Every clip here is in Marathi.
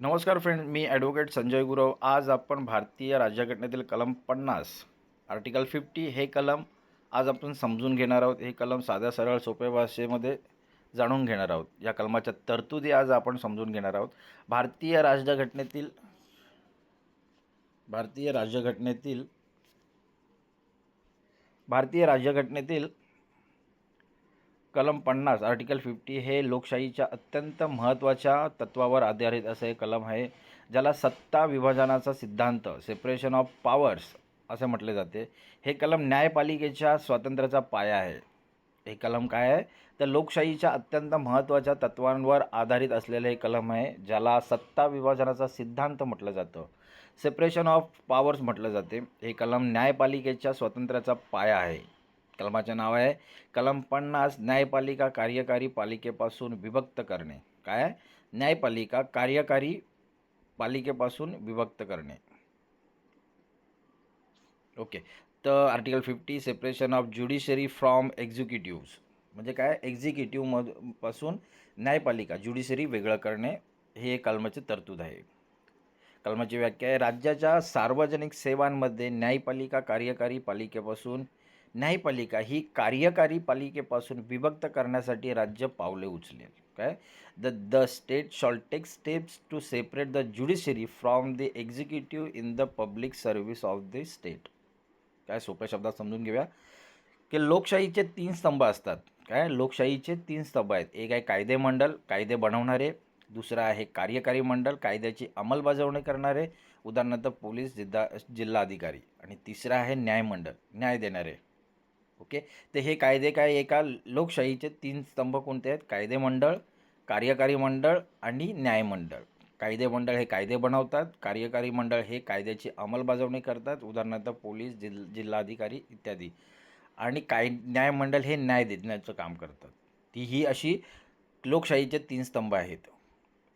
नमस्कार फ्रेंड मी ॲडव्होकेट संजय गुरव. आज आपण भारतीय राज्यघटनेतील कलम पन्नास आर्टिकल फिफ्टी हे कलम आज आपण समजून घेणार आहोत. हे कलम साध्या सरळ सोप्या भाषेमध्ये जाणून घेणार आहोत. या कलमाच्या तरतुदी आज आपण समजून घेणार आहोत. भारतीय राज्यघटनेतील भारतीय राज्यघटनेतील भारतीय राज्यघटनेतील कलम पन्नास आर्टिकल फिफ्टी हे लोकशाहीच्या अत्यंत महत्त्वाच्या तत्वावर आधारित असे हे कलम आहे ज्याला सत्ता विभाजनाचा सिद्धांत सेपरेशन ऑफ पॉवर्स असे म्हटले जाते. हे कलम न्यायपालिकेच्या स्वातंत्र्याचा पाया आहे. हे कलम काय आहे? तर लोकशाहीच्या अत्यंत महत्त्वाच्या तत्वांवर आधारित असलेले हे कलम आहे ज्याला सत्ता विभाजनाचा सिद्धांत म्हटलं जातं. सेपरेशन ऑफ पॉवर्स म्हटलं जाते. हे कलम न्यायपालिकेच्या स्वातंत्र्याचा पाया आहे. कलमाचे नाव आहे कलम पन्नास न्यायपालिका कार्यकारी पालिकेपासून विभक्त करणे. काय न्यायपालिका कार्यकारी पालिकेपासून विभक्त करणे. ओके. तर article fifty separation of judiciary from executives म्हणजे काय? एक्झिक्युटिव्हपासून न्यायपालिका ज्युडिशरी वेगळं करणे हे कलमाची तरतूद आहे. कलमाची व्याख्या आहे राज्याच्या सार्वजनिक सेवांमध्ये न्यायपालिका कार्यकारी पालिकेपासून न्यायपालिका ही कार्यकारी पालिकेपासून विभक्त करण्यासाठी राज्य पावले उचलेल. काय? The the state shall take steps to separate the judiciary from the executive in the public service of the state काय? सोप्या शब्दात समजून घेऊया. की लोकशाहीचे तीन स्तंभ असतात. काय? लोकशाहीचे तीन स्तंभ आहेत. एक आहे कायदे मंडल कायदे बनवणारे. दुसरं आहे कार्यकारी मंडळ कायद्याची अंमलबजावणी करणारे. उदाहरणार्थ पोलीस जिल्हा जिल्हाधिकारी. आणि तिसरं आहे न्यायमंडळ न्याय देणारे. ओके? तर हे कायदे काय एका लोकशाहीचे तीन स्तंभ कोणते आहेत? कायदे मंडळ कार्यकारी मंडळ आणि न्यायमंडळ कायदे मंडळ हे कायदे बनवतात कार्यकारी मंडळ हे कायद्याची अंमलबजावणी करतात उदाहरणार्थ पोलीस जिल जिल्हाधिकारी इत्यादी. आणि काय न्यायमंडळ हे न्याय देण्याचं काम करतात. ती ही अशी लोकशाहीचे तीन स्तंभ आहेत.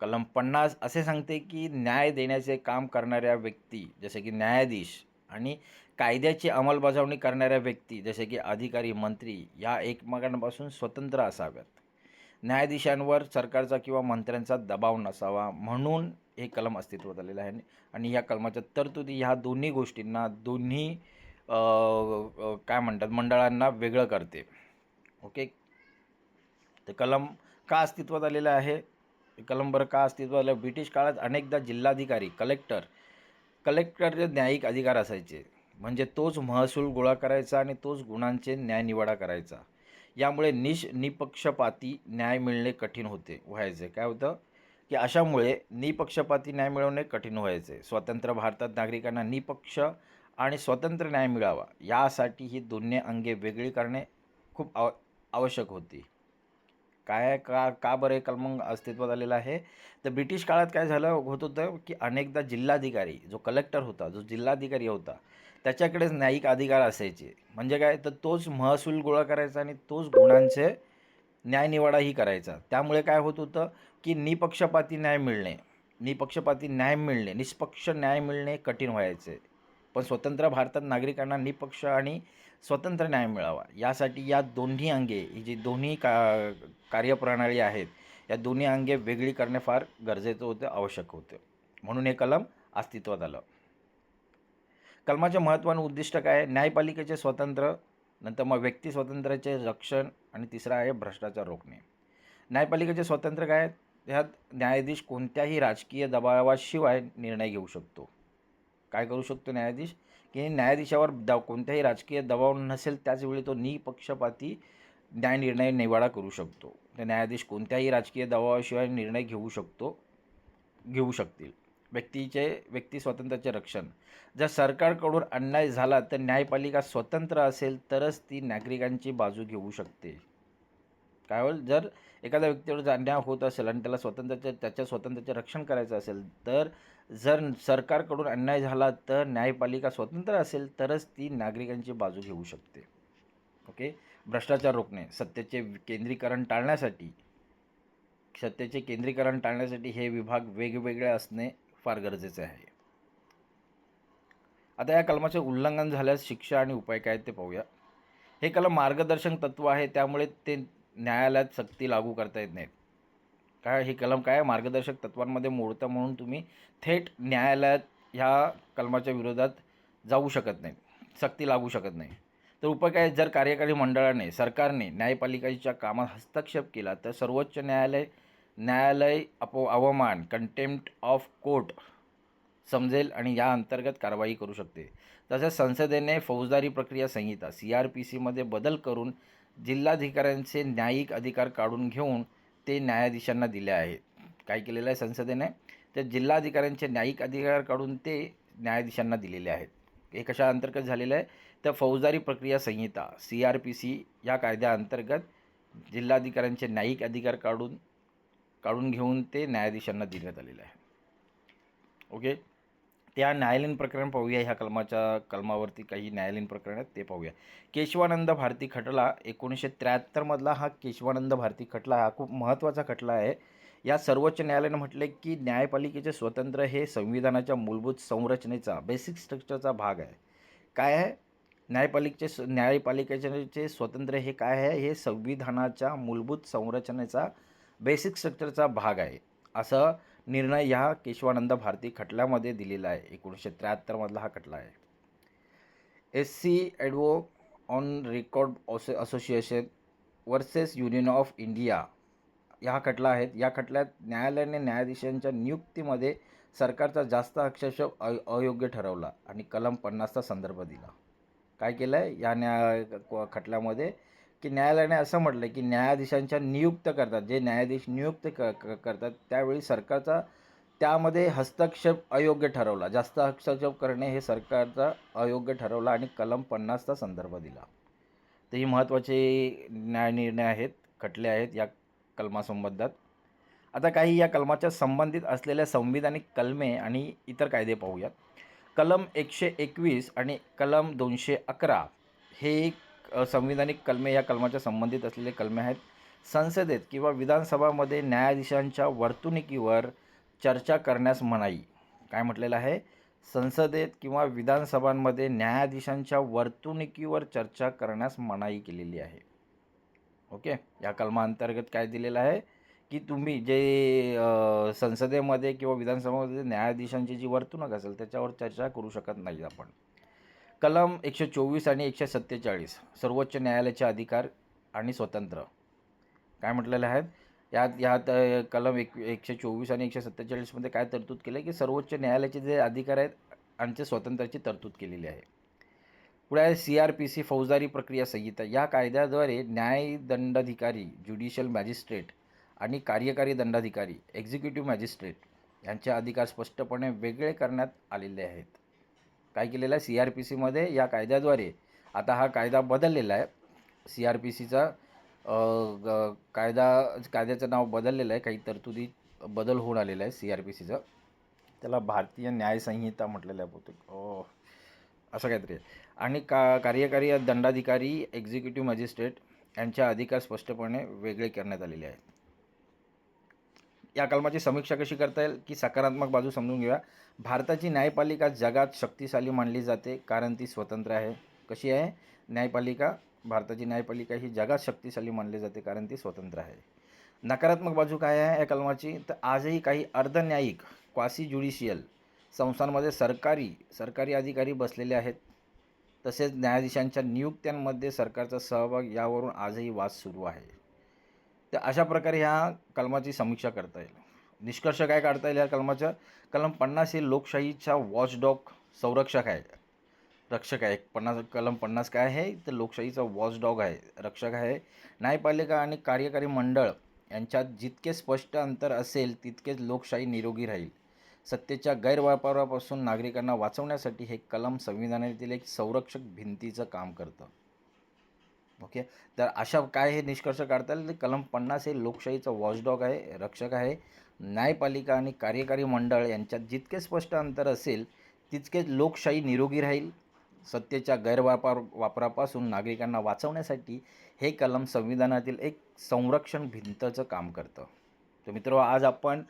कलम पन्नास असे सांगते की न्याय देण्याचे काम करणाऱ्या व्यक्ती जसे की न्यायाधीश आणि कायद्याची अंमलबजावणी करणाऱ्या व्यक्ती जसे की अधिकारी मंत्री या एकमेकांपासून स्वतंत्र असाव्यात. न्यायाधीशांवर सरकारचा किंवा मंत्र्यांचा दबाव नसावा म्हणून हे कलम अस्तित्वात आलेलं आहे. आणि या कलमाच्या तरतुदी ह्या दोन्ही गोष्टींना दोन्ही काय म्हणतात मंडळांना वेगळं करते. ओके? ते कलम का अस्तित्वात आलेलं आहे? कलम बरं का अस्तित्वात आलं? ब्रिटिश काळात अनेकदा जिल्हाधिकारी कलेक्टर कलेक्टर न्यायिक अधिकार असायचे. म्हणजे तोच महसूल गोळा करायचा आणि तोच गुणांचे न्यायनिवाडा करायचा. यामुळे निश निपक्षपाती न्याय मिळणे कठीण होते व्हायचे. काय होतं? की अशामुळे निपक्षपाती न्याय मिळवणे कठीण व्हायचे. स्वतंत्र भारतात नागरिकांना निपक्ष आणि स्वतंत्र न्याय मिळावा. यासाठी ही दोन्ही अंगे वेगळी करणे खूप आव आवश्यक होती. काय का का बरं हे मग अस्तित्वात आलेलं आहे? तर ब्रिटिश काळात काय झालं? होत होतं की अनेकदा जिल्हाधिकारी जो कलेक्टर होता जो जिल्हाधिकारी होता त्याच्याकडेच न्यायिक अधिकार असायचे. म्हणजे काय? तर तोच महसूल गोळा करायचा आणि तोच गुणांचे न्यायनिवाडाही करायचा. त्यामुळे काय होत होतं की निपक्षपाती न्याय मिळणे निपक्षपाती न्याय मिळणे निष्पक्ष न्याय मिळणे कठीण व्हायचे. पण स्वतंत्र भारतात नागरिकांना निपक्ष आणि स्वतंत्र न्याय मिळावा. यासाठी या दोन्ही अंगे ही जी दोन्ही का कार्यप्रणाली आहेत या दोन्ही अंगे वेगळी करणे फार गरजेचं होतं आवश्यक होतं. म्हणून हे कलम अस्तित्वात आलं. कलमाचे महत्त्वानं उद्दिष्ट काय? आहे न्यायपालिकेचे स्वतंत्र नंतर मग व्यक्ती स्वातंत्र्याचे रक्षण आणि तिसरा आहे भ्रष्टाचार रोखणे. न्यायपालिकेचे स्वातंत्र्य काय? ह्यात न्यायाधीश कोणत्याही राजकीय दबावाशिवाय निर्णय घेऊ शकतो. काय करू शकतो न्यायाधीश? की न्यायाधीशावर द कोणत्याही राजकीय दबाव नसेल त्याचवेळी तो निपक्षपाती न्याय निर्णय निवाडा करू शकतो. तर न्यायाधीश कोणत्याही राजकीय दबावाशिवाय निर्णय घेऊ शकतो घेऊ शकतील. व्यक्तीचे व्यक्ती स्वातंत्र्याचे रक्षण. जर सरकारकडून अन्याय झाला तर न्यायपालिका स्वतंत्र असेल तरच ती नागरिकांची बाजू घेऊ शकते. काय होईल? जर एखाद्या व्यक्तीवर जर अन्याय होत असेल आणि त्याला स्वतंत्र्याचे त्याच्या स्वातंत्र्याचे रक्षण करायचं असेल तर जर सरकारकडून अन्याय झाला तर न्यायपालिका स्वतंत्र असेल तरच ती नागरिकांची बाजू घेऊ शकते. ओके भ्रष्टाचार रोखणे सत्तेचे केंद्रीकरण टाळण्यासाठी सत्तेचे केंद्रीकरण टाळण्यासाठी हे विभाग वेगवेगळे असणे फार गरजेचे आहे. आता या कलमाचे उल्लंघन झाल्यास शिक्षा आणि उपाय काय ते पाहूया. हे कलम मार्गदर्शन तत्व आहे त्यामुळे ते न्यायालयात सक्ती लागू करता येत नाहीत. काय हे कलम काय मार्गदर्शक तत्वांमध्ये मोडतं म्हणून तुम्ही थेट न्यायालयात ह्या कलमाच्या विरोधात जाऊ शकत नाही सक्ती लागू शकत नाही. तर उपाय काय? जर कार्यकारी मंडळाने सरकारने न्यायपालिकेच्या कामात हस्तक्षेप केला तर सर्वोच्च न्यायालय न्यायालय अपो अवमान कंटेम्प्ट ऑफ कोर्ट समजेल आणि या अंतर्गत कारवाई करू शकते. तसेच संसदेने फौजदारी प्रक्रिया संहिता सी आर पी सीमध्ये बदल करून जिल्हाधिकाऱ्यांचे न्यायिक अधिकार काढून घेऊन ते न्यायाधीशांना दिले आहेत. काय केलेलं आहे? संसदेने. तर जिल्हाधिकाऱ्यांचे न्यायिक अधिकार काढून ते न्यायाधीशांना दिलेले आहेत. हे कशा अंतर्गत झालेलं आहे? तर फौजदारी प्रक्रिया संहिता सी आर पी सी या कायद्याअंतर्गत जिल्हाधिकाऱ्यांचे न्यायिक अधिकार काढून काढून घेऊन ते न्यायाधीशांना देण्यात आलेलं आहे. ओके त्या न्यायालयीन प्रकरण पाहूया. ह्या कलमाच्या कलमावरती काही न्यायालयीन प्रकरण आहेत ते पाहूया. केशवानंद भारती खटला एकोणीसशे त्र्याहत्तरमधला हा केशवानंद भारती खटला हा खूप महत्त्वाचा खटला आहे. या सर्वोच्च न्यायालयानं म्हटले की न्यायपालिकेचे स्वतंत्र हे संविधानाच्या मूलभूत संरचनेचा बेसिक स्ट्रक्चरचा भाग आहे. काय आहे? न्यायपालिकेचे स- न्यायपालिकेचे स्वतंत्र हे काय आहे? हे संविधानाच्या मूलभूत संरचनेचा बेसिक स्ट्रक्चरचा भाग आहे. असं निर्णय ह्या केशवानंद भारती खटल्यामध्ये दिलेला आहे. एकोणीसशे त्र्याहत्तरमधला हा खटला आहे. S C advo on record असो association versus Union of India या खटला आहेत. या खटल्यात न्यायालयाने न्यायाधीशांच्या नियुक्तीमध्ये सरकारचा जास्त हस्तक्षेप अ अयोग्य ठरवला आणि कलम पन्नासचा संदर्भ दिला. काय केलं आहे या न्याय खटल्यामध्ये की न्यायालयाने असं म्हटलं की न्यायाधीशांच्या नियुक्त करतात. जे न्यायाधीश नियुक्त क क- करतात त्यावेळी सरकारचा त्यामध्ये हस्तक्षेप अयोग्य ठरवला. जास्त हस्तक्षेप करणे हे सरकारचा अयोग्य ठरवला आणि कलम पन्नासचा संदर्भ दिला. तर ही महत्त्वाचे न्याय निर्णय आहेत खटले आहेत या कलमासंबंधात. आता काही या कलमाच्या संबंधित असलेल्या संविधानिक कलमे आणि इतर कायदे पाहूयात. कलम एकशे एकवीस आणि कलम दोनशे अकरा हे एक संविधानिक कलमे या कलमाच्या संबंधित असलेले कलमे आहेत. संसदेत किंवा विधानसभामध्ये न्यायाधीशांच्या वर्तणुकीवर चर्चा करण्यास मनाई. काय म्हटलेलं आहे? संसदेत किंवा विधानसभांमध्ये न्यायाधीशांच्या वर्तणुकीवर चर्चा करण्यास मनाई केलेली आहे. ओके? या कलमाअंतर्गत काय दिलेलं आहे? की तुम्ही जे संसदेमध्ये किंवा विधानसभामध्ये न्यायाधीशांची जी वर्तणूक असेल त्याच्यावर चर्चा करू शकत नाही आपण. कलम एकशे चोवीस आणि एकशे सत्तेचाळीस सर्वोच्च न्यायालयाचे अधिकार आणि स्वतंत्र. काय म्हटलेलं आहे यात यात कलम एक एकशे चोवीस आणि एकशे सत्तेचाळीसमध्ये काय तरतूद केलं आहे की सर्वोच्च न्यायालयाचे जे अधिकार आहेत आणि ते स्वातंत्र्याची तरतूद केलेली आहे. पुढे आहे सी आर पी सी फौजदारी प्रक्रिया संहिता. या कायद्याद्वारे न्यायदंडाधिकारी ज्युडिशियल मॅजिस्ट्रेट आणि कार्यकारी दंडाधिकारी एक्झिक्युटिव्ह मॅजिस्ट्रेट यांचे अधिकार स्पष्टपणे वेगळे करण्यात आलेले आहेत. काय केलेलं आहे? सी आर पी सीमध्ये या कायद्याद्वारे. आता हा कायदा बदललेला आहे. सी आर पी सीचा कायदा कायद्याचं नाव बदललेलं आहे. काही तरतुदी बदल होऊन आलेला आहे सी आर पी सीचं त्याला भारतीय न्यायसंहिता म्हटलेलं आहे बहुतेक. ओ असं काहीतरी आहे. आणि का कार्यकारी दंडाधिकारी एक्झिक्युटिव्ह मॅजिस्ट्रेट यांच्या अधिकार स्पष्टपणे वेगळे करण्यात आलेले आहेत. या कलमाची समीक्षा कशी करता येईल की सकारात्मक बाजू समजून घेऊया. भारताची न्यायपालिका जगात शक्तिशाली मानली जाते कारण ती स्वतंत्र आहे. कशी आहे? न्यायपालिका भारताची न्यायपालिका ही जगात शक्तिशाली मानली जाते कारण ती स्वतंत्र आहे. नकारात्मक बाजू काय आहे या कलमाची? तर आजही काही अर्धन्यायिक क्वासी ज्युडिशियल संस्थांमध्ये सरकारी सरकारी अधिकारी बसलेले आहेत. तसेच न्यायाधीशांच्या नियुक्त्यांमध्ये सरकारचा सहभाग यावरून आजही वाद सुरू आहे. तर अशा प्रकारे ह्या कलमाची समीक्षा करता येईल. निष्कर्ष काय काढता येईल या कलमाचा? कलम पन्नास हे लोकशाहीच्या वॉचडॉग संरक्षक आहे. रक्षक आहे. पन्नास कलम पन्नास काय आहे? तर लोकशाहीचा वॉचडॉग आहे. रक्षक आहे. न्यायपालिका आणि कार्यकारी मंडळ यांच्यात जितके स्पष्ट अंतर असेल तितकेच लोकशाही निरोगी राहील. सत्तेच्या गैरवापरापासून नागरिकांना वाचवण्यासाठी हे कलम संविधानातील एक संरक्षक भिंतीचं काम करतं. ओके? तर अशा काय हे निष्कर्ष काढता येईल? कलम पन्नास हे लोकशाहीचं वॉचडॉग आहे रक्षक आहे. न्यायपालिका आणि कार्यकारी मंडळ यांच्यात जितके स्पष्ट अंतर असेल तितके लोकशाही निरोगी राहील. सत्तेच्या गैरवापर वापरापासून नागरिकांना वाचवण्यासाठी हे कलम संविधानातील एक संरक्षण भिंतचं काम करतं. तर मित्र आज आपण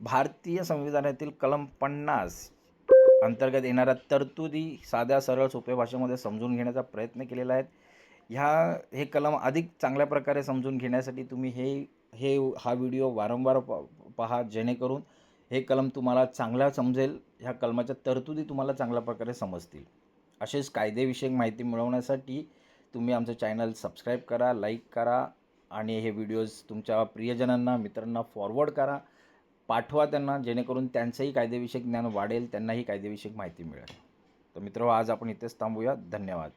भारतीय संविधानातील कलम पन्नास अंतर्गत येणाऱ्या तरतुदी साध्या सरळ सोप्या भाषेमध्ये समजून घेण्याचा प्रयत्न केलेला आहे. ह्या हे कलम अधिक चांगल्या प्रकारे समजून घेण्यासाठी तुम्ही हे हे हा व्हिडिओ वारंवार प पहा जेणेकरून हे कलम तुम्हाला चांगला समजेल ह्या कलमाच्या तरतुदी तुम्हाला चांगल्या प्रकारे समजतील. असेच कायदेविषयक माहिती मिळवण्यासाठी तुम्ही आमचं चॅनल सबस्क्राईब करा लाईक करा आणि हे व्हिडिओज तुमच्या प्रियजनांना मित्रांना फॉरवर्ड करा. पाठवा त्यांना जेणेकरून त्यांचंही कायदेविषयक ज्ञान वाढेल त्यांनाही कायदेविषयक माहिती मिळेल. तर मित्र आज आपण इथेच थांबूया. धन्यवाद.